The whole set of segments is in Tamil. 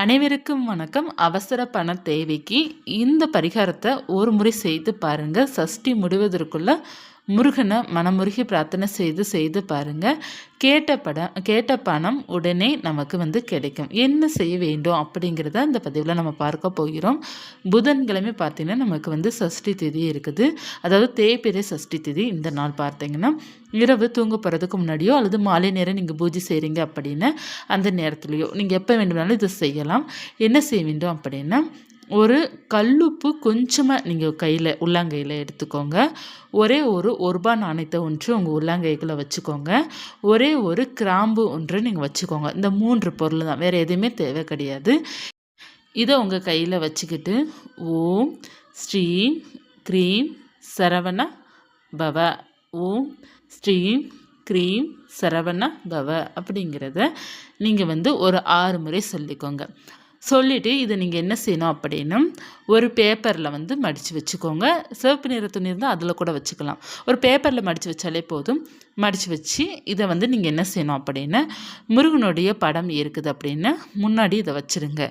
அனைவருக்கும் வணக்கம். அவசர பண தேவைக்கு இந்த பரிகாரத்தை ஒரு முறை செய்து பாருங்கள் சஷ்டி முடிவதற்குள்ளே முருகனை மனமுருகி பிரார்த்தனை செய்து செய்து பாருங்கள் கேட்ட படம் கேட்ட பணம் உடனே நமக்கு வந்து கிடைக்கும். என்ன செய்ய வேண்டும் அப்படிங்கிறத இந்த பதிவில் நம்ம பார்க்க போகிறோம். புதன்கிழமை பார்த்திங்கன்னா நமக்கு வந்து சஷ்டி திதி இருக்குது. அதாவது தேய்பிரை சஷ்டி திதி இந்த நாள் பார்த்தீங்கன்னா இரவு தூங்க போகிறதுக்கு முன்னாடியோ அல்லது மாலை நேரம் நீங்கள் பூஜை செய்கிறீங்க அப்படின்னு அந்த நேரத்துலையோ நீங்கள் எப்போ வேண்டுமானாலும் இதை செய்யலாம். என்ன செய்ய வேண்டும் அப்படின்னா ஒரு கல்லுப்பு கொஞ்சமாக நீங்கள் கையில் உள்ளாங்கையில் எடுத்துக்கோங்க. ஒரே ஒரு ஒரு ரூபா நாணயத்தை ஒன்று உங்கள் உள்ளாங்கைகளை வச்சுக்கோங்க. ஒரே ஒரு கிராம்பு ஒன்று நீங்கள் வச்சுக்கோங்க. இந்த மூன்று பொருள் தான் வேறு எதுவுமே தேவை கிடையாது. இதை உங்கள் கையில் வச்சுக்கிட்டு ஓம் ஸ்ரீம் க்ரீம் சரவண பவ. ஓம் ஸ்ரீம் க்ரீம் சரவண பவ அப்படிங்கிறத நீங்கள் வந்து ஒரு ஆறு முறை சொல்லிக்கோங்க. சொல்லிவிட்டு இதை நீங்கள் என்ன செய்யணும் அப்படின்னா ஒரு பேப்பரில் வந்து மடித்து வச்சுக்கோங்க. சிவப்பு நிற துணி இருந்தால் அதில் கூட வச்சுக்கலாம். ஒரு பேப்பரில் மடித்து வச்சாலே போதும். மடித்து வச்சு இதை வந்து நீங்கள் என்ன செய்யணும் அப்படின்னு முருகனுடைய படம் இருக்குது அப்படின்னு முன்னாடி இதை வச்சுருங்க.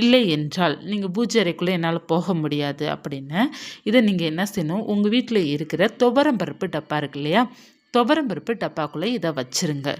இல்லை என்றால் நீங்கள் பூஜை அறைக்குள்ளே என்னால் போக முடியாது அப்படின்னு இதை நீங்கள் என்ன செய்யணும் உங்கள் வீட்டில் இருக்கிற துவரம் பருப்பு டப்பா இருக்கு இல்லையா துவரம்பருப்பு டப்பாக்குள்ளே இதை வச்சுருங்க.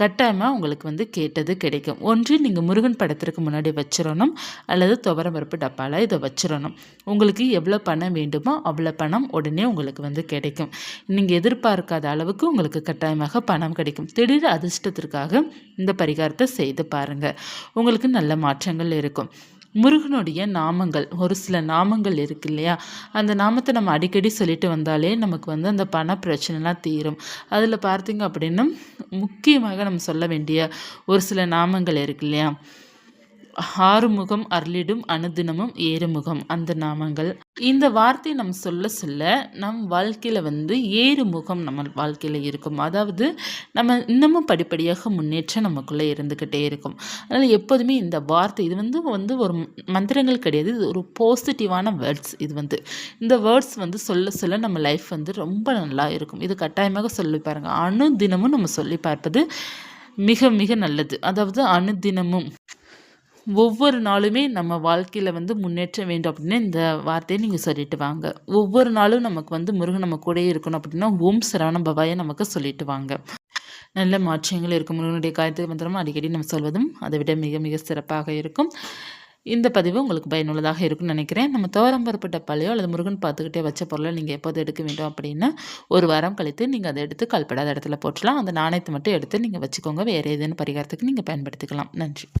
கட்டாயமாக உங்களுக்கு வந்து கேட்டது கிடைக்கும். ஒன்று நீங்கள் முருகன் படத்திற்கு முன்னாடி வச்சிடணும் அல்லது துவரம்பருப்பு டப்பாவில் இதை வச்சிடணும் உங்களுக்கு எவ்வளோ பணம் வேண்டுமோ அவ்வளோ பணம் உடனே உங்களுக்கு வந்து கிடைக்கும். நீங்கள் எதிர்பார்க்காத அளவுக்கு உங்களுக்கு கட்டாயமாக பணம் கிடைக்கும். திடீர் அதிர்ஷ்டத்திற்காக இந்த பரிகாரத்தை செய்து பாருங்கள் உங்களுக்கு நல்ல மாற்றங்கள் இருக்கும். முருகனுடைய நாமங்கள். ஒரு சில நாமங்கள் இருக்கு இல்லையா? அந்த நாமத்தை நம்ம அடிக்கடி சொல்லிட்டு வந்தாலே நமக்கு வந்து அந்த பண பிரச்சனைலாம் தீரும். அதில் பார்த்தீங்க அப்படின்னா முக்கியமாக நம்ம சொல்ல வேண்டிய ஒரு சில நாமங்கள் இருக்கு இல்லையா? ஆறுமுகம் அருளிடும் அனுதினமும் ஏறுமுகம். அந்த நாமங்கள். இந்த வார்த்தையை நம் சொல்ல சொல்ல நம் வாழ்க்கையில் வந்து ஏறுமுகம் நம்ம வாழ்க்கையில் இருக்கும். அதாவது நம்ம இன்னமும் படிப்படியாக முன்னேற்றம் நமக்குள்ளே இருந்துக்கிட்டே இருக்கும். அதனால் எப்போதுமே இந்த வார்த்தை இது வந்து வந்து ஒரு மந்திரங்கள் கிடையாது. இது ஒரு பாசிட்டிவான வேர்ட்ஸ் இது வந்து. இந்த வேர்ட்ஸ் வந்து சொல்ல சொல்ல நம்ம லைஃப் வந்து ரொம்ப நல்லா இருக்கும். இது கட்டாயமாக சொல்லி பாருங்கள் அணுதினமும் நம்ம சொல்லி பார்ப்பது மிக மிக நல்லது. அதாவது அணுதினமும் ஒவ்வொரு நாளுமே நம்ம வாழ்க்கையில் வந்து முன்னேற்ற வேண்டும் அப்படின்னு இந்த வார்த்தையை நீங்கள் சொல்லிட்டு வாங்க. ஒவ்வொரு நாளும் நமக்கு வந்து முருகன் நம்ம கூட இருக்கணும் அப்படின்னா ஓம் சரவண பவாயை நமக்கு சொல்லிட்டு வாங்க. நல்ல மாற்றங்கள் இருக்கும். முருகனுடைய காயத்துக்கு மந்திரமும் அடிக்கடி நம்ம சொல்வதும் அதை விட மிக மிக சிறப்பாக இருக்கும். இந்த பதிவு உங்களுக்கு பயனுள்ளதாக இருக்கும்னு நினைக்கிறேன். நம்ம தோரம் பரப்பட்ட பழையோ அல்லது முருகன் பார்த்துக்கிட்டே வச்ச பொருளை நீங்கள் எப்போது எடுக்க வேண்டும் அப்படின்னா ஒரு வாரம் கழித்து நீங்கள் அதை எடுத்து கல்படாத இடத்துல போட்டலாம் அந்த நாணயத்தை மட்டும் எடுத்து நீங்கள் வச்சுக்கோங்க. வேறு எதுன்னு பரிகாரத்துக்கு நீங்கள் பயன்படுத்திக்கலாம். நன்றி.